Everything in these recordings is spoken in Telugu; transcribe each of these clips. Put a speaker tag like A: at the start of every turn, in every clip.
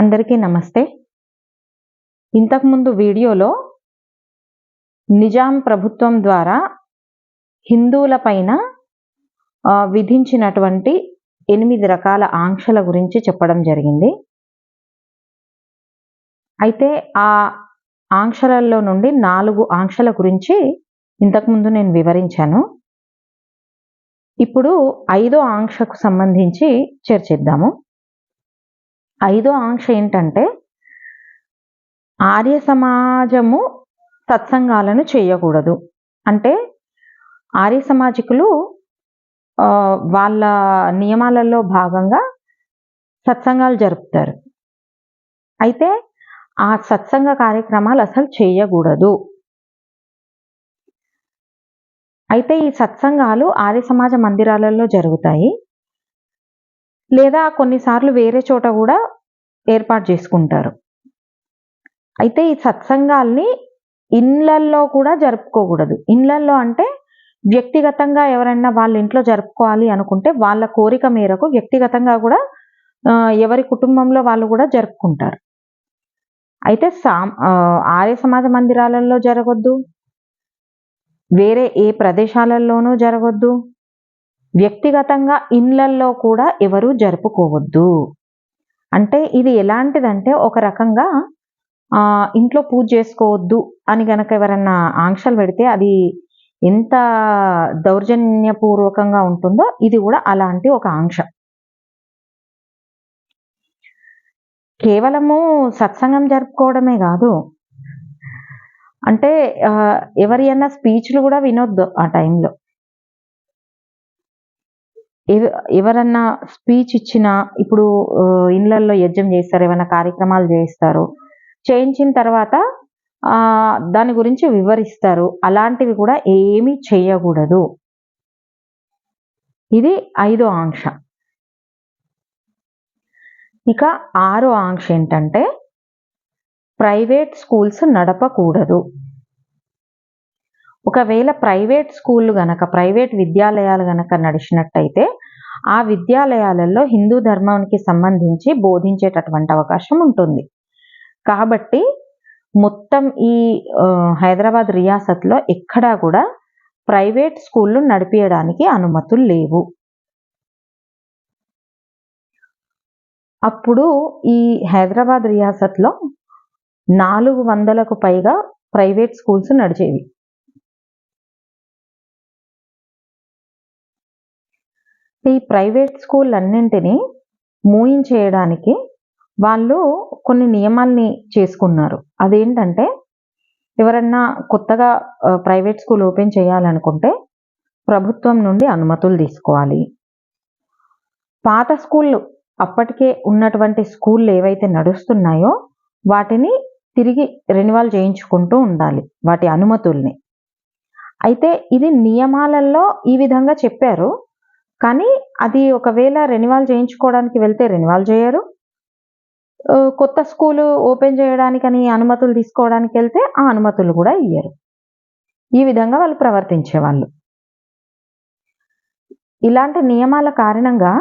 A: అందరికీ నమస్తే. ఇంతకుముందు వీడియోలో నిజాం ప్రభుత్వం ద్వారా హిందువుల పైన విధించినటువంటి ఎనిమిది రకాల ఆంక్షల గురించి చెప్పడం జరిగింది. అయితే ఆ ఆంక్షలలో నుండి నాలుగు ఆంక్షల గురించి ఇంతకుముందు నేను వివరించాను. ఇప్పుడు ఐదో ఆంక్షకు సంబంధించి చర్చిద్దాము. ఐదో ఆంక్ష ఏంటంటే ఆర్య సమాజము సత్సంగాలను చేయకూడదు. అంటే ఆర్య సమాజికులు వాళ్ళ నియమాలలో భాగంగా సత్సంగాలు జరుపుతారు. అయితే ఆ సత్సంగ కార్యక్రమాలు అసలు చేయకూడదు. అయితే ఈ సత్సంగాలు ఆర్య సమాజ మందిరాలలో జరుగుతాయి. లేదా కొన్నిసార్లు వేరే చోట కూడా ఏర్పాటు చేసుకుంటారు. అయితే ఈ సత్సంగాల్ని ఇండ్లల్లో కూడా జరుపుకోకూడదు. ఇండ్లల్లో అంటే వ్యక్తిగతంగా ఎవరైనా వాళ్ళ ఇంట్లో జరుపుకోవాలి అనుకుంటే వాళ్ళ కోరిక మేరకు వ్యక్తిగతంగా కూడా ఎవరి కుటుంబంలో వాళ్ళు కూడా జరుపుకుంటారు. అయితే సా ఆర్య సమాజ మందిరాలలో జరగొద్దు. వేరే ఏ ప్రదేశాలలోనూ జరగొద్దు. వ్యక్తిగతంగా ఇండ్లల్లో కూడా ఎవరు జరుపుకోవద్దు. అంటే ఇది ఎలాంటిదంటే ఒక రకంగా ఇంట్లో పూజ చేసుకోవద్దు అని గనక ఎవరన్నా ఆంక్షలు పెడితే అది ఎంత దౌర్జన్యపూర్వకంగా ఉంటుందో ఇది కూడా అలాంటి ఒక ఆంక్ష. కేవలము సత్సంగం జరుపుకోవడమే కాదు. అంటే ఎవరి అన్నా స్పీచ్లు కూడా వినొద్దు ఆ టైంలో. ఎవరన్నా స్పీచ్ ఇచ్చినా ఇప్పుడు ఆ, ఇళ్ళల్లో యజ్ఞం చేస్తారు ఏమైనా కార్యక్రమాలు చేయిస్తారు చేయించిన తర్వాత దాని గురించి వివరిస్తారు. అలాంటివి కూడా ఏమీ చేయకూడదు. ఇది ఐదో ఆంక్ష. ఇక ఆరో ఆంక్ష ఏంటంటే ప్రైవేట్ స్కూల్స్ నడపకూడదు. ఒకవేళ ప్రైవేట్ స్కూళ్ళు గనక ప్రైవేట్ విద్యాలయాలు గనక నడిచినట్టయితే ఆ విద్యాలయాలలో హిందూ ధర్మానికి సంబంధించి బోధించేటటువంటి అవకాశం ఉంటుంది. కాబట్టి మొత్తం ఈ హైదరాబాద్ రియాసత్లో ఎక్కడా కూడా ప్రైవేట్ స్కూళ్ళు నడిపించడానికి అనుమతులు లేవు. అప్పుడు ఈ హైదరాబాద్ రియాసత్లో నాలుగు వందలకు పైగా ప్రైవేట్ స్కూల్స్ నడిచేవి. ఈ ప్రైవేట్ స్కూల్ అన్నింటినీ మూయించేయడానికి వాళ్ళు కొన్ని నియమాల్ని చేసుకున్నారు. అదేంటంటే ఎవరన్నా కొత్తగా ప్రైవేట్ స్కూల్ ఓపెన్ చేయాలనుకుంటే ప్రభుత్వం నుండి అనుమతులు తీసుకోవాలి. పాత స్కూళ్ళు అప్పటికే ఉన్నటువంటి స్కూళ్ళు ఏవైతే నడుస్తున్నాయో వాటిని తిరిగి రెన్యువల్ చేయించుకుంటూ ఉండాలి వాటి అనుమతుల్ని. అయితే ఇది నియమాలలో ఈ విధంగా చెప్పారు. కానీ అది ఒకవేళ రెన్యువల్ చేయించుకోవడానికి వెళ్తే రెన్యువల్ చేయరు. కొత్త స్కూలు ఓపెన్ చేయడానికని అనుమతులు తీసుకోవడానికి వెళ్తే ఆ అనుమతులు కూడా ఇయ్యరు. ఈ విధంగా వాళ్ళు ప్రవర్తించేవాళ్ళు. ఇలాంటి నియమాల కారణంగా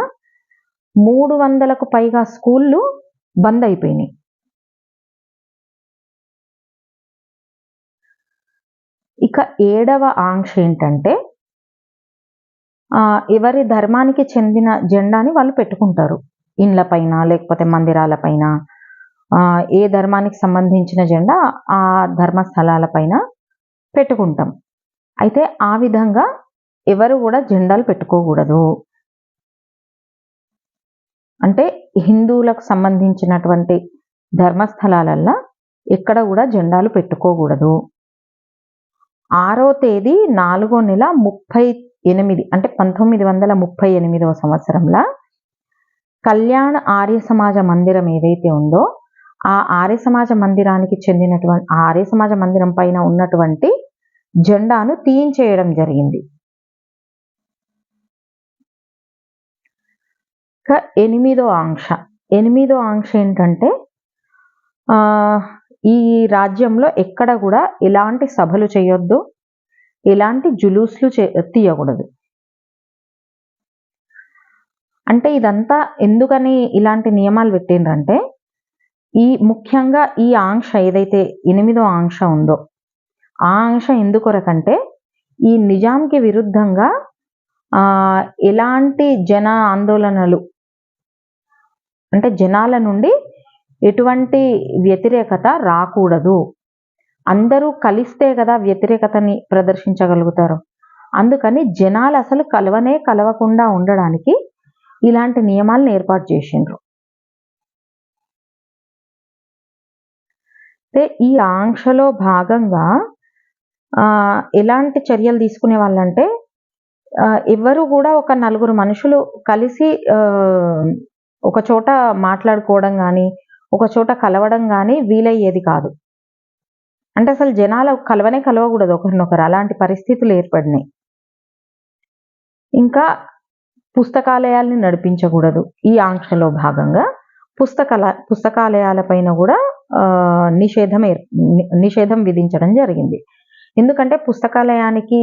A: మూడు వందలకు పైగా స్కూళ్ళు బంద్ అయిపోయినాయి. ఇక ఏడవ ఆంక్ష ఏంటంటే ఎవరి ధర్మానికి చెందిన జెండాని వాళ్ళు పెట్టుకుంటారు. ఇండ్లపైన లేకపోతే మందిరాలపైన ఏ ధర్మానికి సంబంధించిన జెండా ఆ ధర్మస్థలాలపైన పెట్టుకుంటాం. అయితే ఆ విధంగా ఎవరు కూడా జెండాలు పెట్టుకోకూడదు. అంటే హిందువులకు సంబంధించినటువంటి ధర్మస్థలాలల్లో ఎక్కడ కూడా జెండాలు పెట్టుకోకూడదు. ఆరో తేదీ నాలుగో నెల ముప్పై ఎనిమిది అంటే పంతొమ్మిది వందల ముప్పై ఎనిమిదవ సంవత్సరంలో కళ్యాణ ఆర్య సమాజ మందిరం ఏదైతే ఉందో ఆ ఆర్య సమాజ మందిరానికి చెందినటువంటి ఆ ఆర్య సమాజ మందిరం పైన ఉన్నటువంటి జెండాను తీయించేయడం జరిగింది. ఎనిమిదో ఆంక్ష. ఎనిమిదో ఆంక్ష ఏంటంటే ఈ రాజ్యంలో ఎక్కడ కూడా ఎలాంటి సభలు చేయొద్దు. ఎలాంటి జులూస్లు చే తీయకూడదు. అంటే ఇదంతా ఎందుకని ఇలాంటి నియమాలు పెట్టిండ్రంటే ఈ ముఖ్యంగా ఈ ఆంక్ష ఏదైతే ఎనిమిదో ఆంక్ష ఉందో ఆ ఆంక్ష ఎందుకొరకంటే ఈ నిజాంకి విరుద్ధంగా ఎలాంటి జన ఆందోళనలు అంటే జనాల నుండి ఎటువంటి వ్యతిరేకత రాకూడదు. అందరూ కలిస్తే కదా వ్యతిరేకతని ప్రదర్శించగలుగుతారు. అందుకని జనాలు అసలు కలవనే కలవకుండా ఉండడానికి ఇలాంటి నియమాలను ఏర్పాటు చేసిండ్రు. ఈ ఆంక్షలో భాగంగా ఎలాంటి చర్యలు తీసుకునే వాళ్ళంటే ఎవరు కూడా ఒక నలుగురు మనుషులు కలిసి ఒక చోట మాట్లాడుకోవడం కానీ ఒక చోట కలవడం కానీ వీలయ్యేది కాదు. అంటే అసలు జనాలు కలవనే కలవకూడదు ఒకరినొకరు. అలాంటి పరిస్థితులు ఏర్పడినాయి. ఇంకా పుస్తకాలయాల్ని నడిపించకూడదు. ఈ ఆంక్షలో భాగంగా పుస్తకాల పుస్తకాలయాలపైన కూడా నిషేధం ఏర్ నిషేధం విధించడం జరిగింది. ఎందుకంటే పుస్తకాలయానికి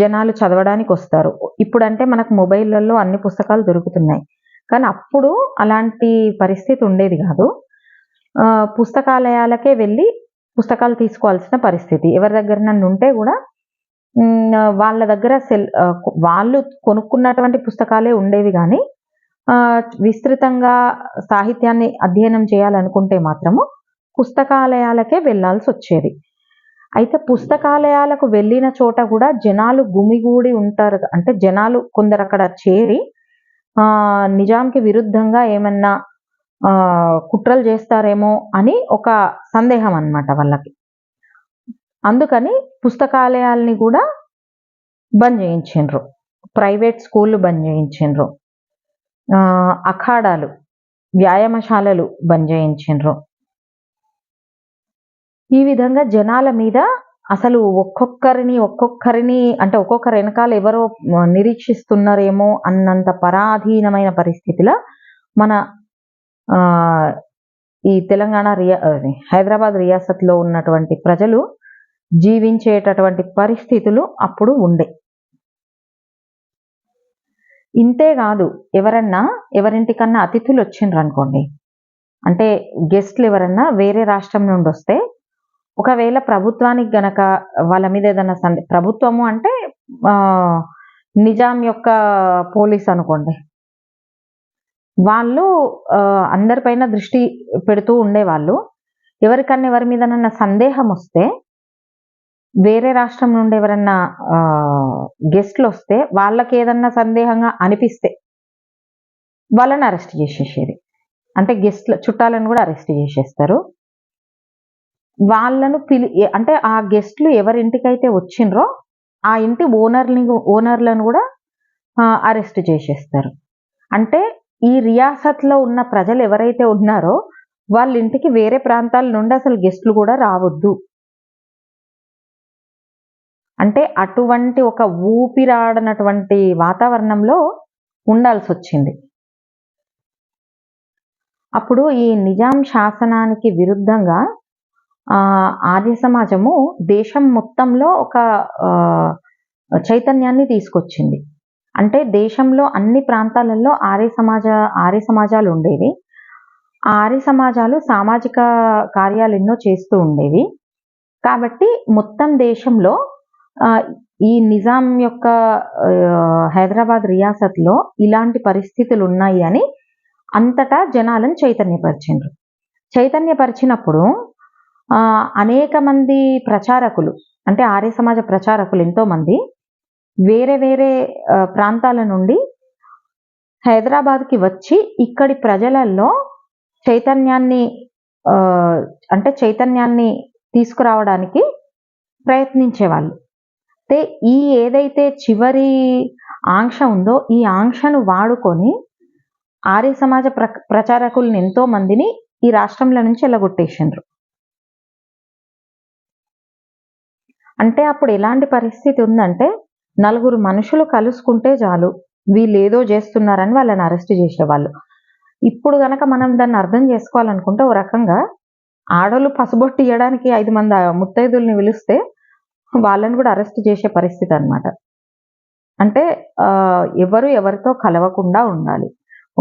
A: జనాలు చదవడానికి వస్తారు. ఇప్పుడంటే మనకు మొబైల్లలో అన్ని పుస్తకాలు దొరుకుతున్నాయి. కానీ అప్పుడు అలాంటి పరిస్థితి ఉండేది కాదు. పుస్తకాలయాలకే వెళ్ళి పుస్తకాలు తీసుకోవాల్సిన పరిస్థితి. ఎవరి దగ్గర నన్ను ఉంటే కూడా వాళ్ళ దగ్గర సెల్ వాళ్ళు కొనుక్కున్నటువంటి పుస్తకాలే ఉండేవి కానీ విస్తృతంగా సాహిత్యాన్ని అధ్యయనం చేయాలనుకుంటే మాత్రము పుస్తకాలయాలకే వెళ్ళాల్సి వచ్చేది. అయితే పుస్తకాలయాలకు వెళ్ళిన చోట కూడా జనాలు గుమిగూడి ఉంటారు. అంటే జనాలు కొందరు అక్కడ చేరి నిజాంకి విరుద్ధంగా ఏమన్నా కుట్రలు చేస్తారేమో అని ఒక సందేహం అన్నమాట వాళ్ళకి. అందుకని పుస్తకాలయాల్ని కూడా బంద్ చేయించిండ్రు. ప్రైవేట్ స్కూళ్ళు బంద్ చేయించిండ్రు. ఆ, అఖాడాలు వ్యాయామశాలలు బంద్ చేయించిండ్రు. ఈ విధంగా జనాల మీద అసలు ఒక్కొక్కరిని ఒక్కొక్కరిని అంటే ఒక్కొక్కరి వెనకాల ఎవరో నిరీక్షిస్తున్నారేమో అన్నంత పరాధీనమైన పరిస్థితిలో మన ఈ తెలంగాణ రియా హైదరాబాద్ రియాసత్లో ఉన్నటువంటి ప్రజలు జీవించేటటువంటి పరిస్థితులు అప్పుడు ఉండే. ఇంతే కాదు ఎవరన్నా ఎవరింటికన్నా అతిథులు వచ్చిండ్రు అనుకోండి అంటే గెస్ట్లు ఎవరన్నా వేరే రాష్ట్రం నుండి వస్తే ఒకవేళ ప్రభుత్వానికి గనక వాళ్ళ మీద ఏదైనా సందే ప్రభుత్వము అంటే నిజాం యొక్క పోలీస్ అనుకోండి. వాళ్ళు అందరిపైన దృష్టి పెడుతూ ఉండేవాళ్ళు. ఎవరికన్నా ఎవరి మీదనన్నా సందేహం వస్తే వేరే రాష్ట్రం నుండి ఎవరన్నా గెస్ట్లు వస్తే వాళ్ళకి ఏదన్నా సందేహంగా అనిపిస్తే వాళ్ళని అరెస్ట్ చేసేసేది. అంటే గెస్ట్ల చుట్టాలను కూడా అరెస్ట్ చేసేస్తారు. వాళ్ళను పిలి అంటే ఆ గెస్ట్లు ఎవరి ఇంటికైతే వచ్చిండ్రో ఆ ఇంటి ఓనర్ని ఓనర్లను కూడా అరెస్ట్ చేసేస్తారు. అంటే ఈ రియాసత్లో ఉన్న ప్రజలు ఎవరైతే ఉన్నారో వాళ్ళ ఇంటికి వేరే ప్రాంతాల నుండి అసలు గెస్ట్లు కూడా రావద్దు. అంటే అటువంటి ఒక ఊపిరాడనటువంటి వాతావరణంలో ఉండాల్సి వచ్చింది అప్పుడు ఈ నిజాం శాసనానికి విరుద్ధంగా ఆర్య సమాజము దేశం మొత్తంలో ఒక చైతన్యాన్ని తీసుకొచ్చింది. అంటే దేశంలో అన్ని ప్రాంతాలలో ఆర్య సమాజ ఆర్య సమాజాలు ఉండేవి. ఆర్య సమాజాలు సామాజిక కార్యాలు ఎన్నో చేస్తూ ఉండేవి. కాబట్టి మొత్తం దేశంలో ఈ నిజాం యొక్క హైదరాబాద్ రియాసత్లో ఇలాంటి పరిస్థితులు ఉన్నాయి అని అంతటా జనాలను చైతన్యపరిచిండ్రు. చైతన్యపరిచినప్పుడు అనేక మంది ప్రచారకులు అంటే ఆర్య సమాజ ప్రచారకులు ఎంతోమంది వేరే వేరే ప్రాంతాల నుండి హైదరాబాద్కి వచ్చి ఇక్కడి ప్రజలలో చైతన్యాన్ని అంటే చైతన్యాన్ని తీసుకురావడానికి ప్రయత్నించేవాళ్ళు. అయితే ఈ ఏదైతే చివరి ఆంక్ష ఉందో ఈ ఆంక్షను వాడుకొని ఆర్య సమాజ ప్ర ప్రచారకులను ఎంతో మందిని ఈ రాష్ట్రంలో నుంచి ఎలగొట్టేసిండ్రు. అంటే అప్పుడు ఎలాంటి పరిస్థితి ఉందంటే నలుగురు మనుషులు కలుసుకుంటే చాలు. వీళ్ళు ఏదో చేస్తున్నారని వాళ్ళని అరెస్ట్ చేసేవాళ్ళు. ఇప్పుడు గనక మనం దాన్ని అర్థం చేసుకోవాలనుకుంటే ఓ రకంగా ఆడోళ్ళు పసుబొట్టు ఇవ్వడానికి ఐదు మంది ముత్తైదుల్ని పిలిస్తే వాళ్ళని కూడా అరెస్ట్ చేసే పరిస్థితి అన్నమాట. అంటే ఎవరు ఎవరితో కలవకుండా ఉండాలి.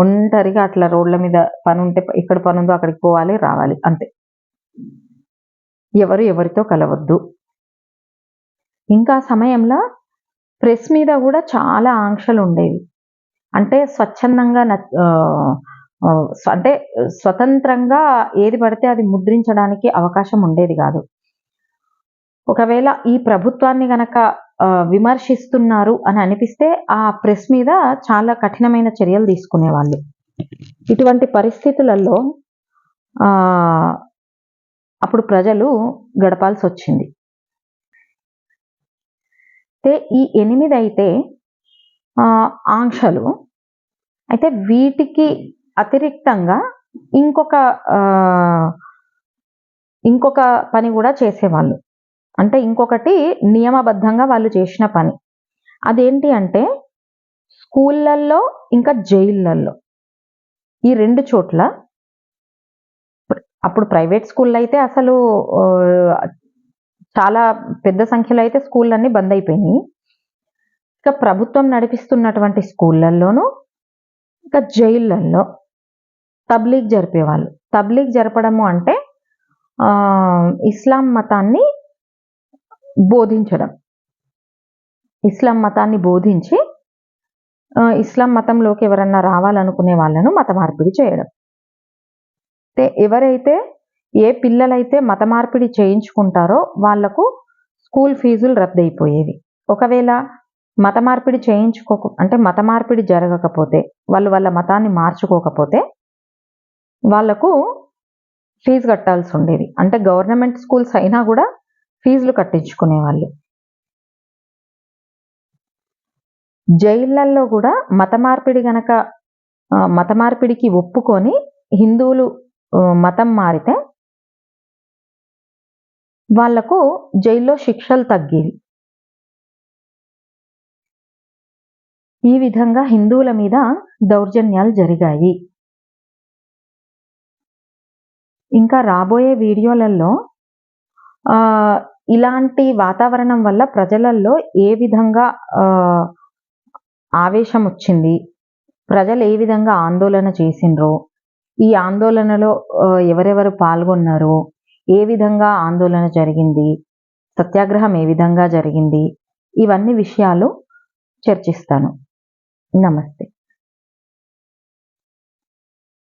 A: ఒంటరిగా అట్లా రోడ్ల మీద పని ఉంటే ఇక్కడ పని ఉందో అక్కడికి పోవాలి రావాలి అంతే. ఎవరు ఎవరితో కలవద్దు. ఇంకా సమయంలో ప్రెస్ మీద కూడా చాలా ఆంక్షలు ఉండేవి. అంటే స్వచ్ఛందంగా న- అంటే స్వతంత్రంగా ఏది పడితే అది ముద్రించడానికి అవకాశం ఉండేది కాదు. ఒకవేళ ఈ ప్రభుత్వాన్ని గనక విమర్శిస్తున్నారు అని అనిపిస్తే ఆ ప్రెస్ మీద చాలా కఠినమైన చర్యలు తీసుకునేవాళ్ళు. ఇటువంటి పరిస్థితులలో అప్పుడు ప్రజలు గడపాల్సి వచ్చింది అయితే ఈ ఎనిమిది అయితే ఆంక్షలు. అయితే వీటికి అతిరిక్తంగా ఇంకొక ఇంకొక పని కూడా చేసేవాళ్ళు. అంటే ఇంకొకటి నియమబద్ధంగా వాళ్ళు చేసిన పని. అదేంటి అంటే స్కూళ్ళల్లో ఇంకా జైళ్ళల్లో ఈ రెండు చోట్ల అప్పుడు ప్రైవేట్ స్కూల్లో అయితే అసలు చాలా పెద్ద సంఖ్యలో అయితే స్కూళ్ళన్నీ బంద్ అయిపోయినాయి. ఇక ప్రభుత్వం నడిపిస్తున్నటువంటి స్కూళ్ళల్లోనూ ఇంకా జైళ్ళల్లో తబ్లీగ్ జరిపేవాళ్ళు. తబ్లీగ్ జరపడము అంటే ఇస్లాం మతాన్ని బోధించడం. ఇస్లాం మతాన్ని బోధించి ఇస్లాం మతంలోకి ఎవరన్నా రావాలనుకునే వాళ్ళను మత మార్పిడి చేయడం. అయితే ఎవరైతే ఏ పిల్లలైతే మత మార్పిడి చేయించుకుంటారో వాళ్ళకు స్కూల్ ఫీజులు రద్దయిపోయేవి. ఒకవేళ మత మార్పిడి చేయించుకోక అంటే మత మార్పిడి జరగకపోతే వాళ్ళు వాళ్ళ మతాన్ని మార్చుకోకపోతే వాళ్ళకు ఫీజు కట్టాల్సి ఉండేది. అంటే గవర్నమెంట్ స్కూల్స్ అయినా కూడా ఫీజులు కట్టించుకునేవాళ్ళు. జైళ్ళల్లో కూడా మత మార్పిడి గనక మత మార్పిడికి ఒప్పుకొని హిందువులు మతం మారితే వాళ్ళకు జైల్లో శిక్షలు తగ్గేవి ఈ విధంగా హిందువుల మీద దౌర్జన్యాలు జరిగాయి. ఇంకా రాబోయే వీడియోలలో ఇలాంటి వాతావరణం వల్ల ప్రజలలో ఏ విధంగా ఆవేశం వచ్చింది ప్రజలు ఏ విధంగా ఆందోళన చేసిండ్రో ఈ ఆందోళనలో ఎవరెవరు పాల్గొన్నారు ఏ విధంగా ఆందోళన జరిగింది సత్యాగ్రహం ఏ విధంగా జరిగింది ఇవన్నీ విషయాలు చర్చిస్తాను. నమస్తే.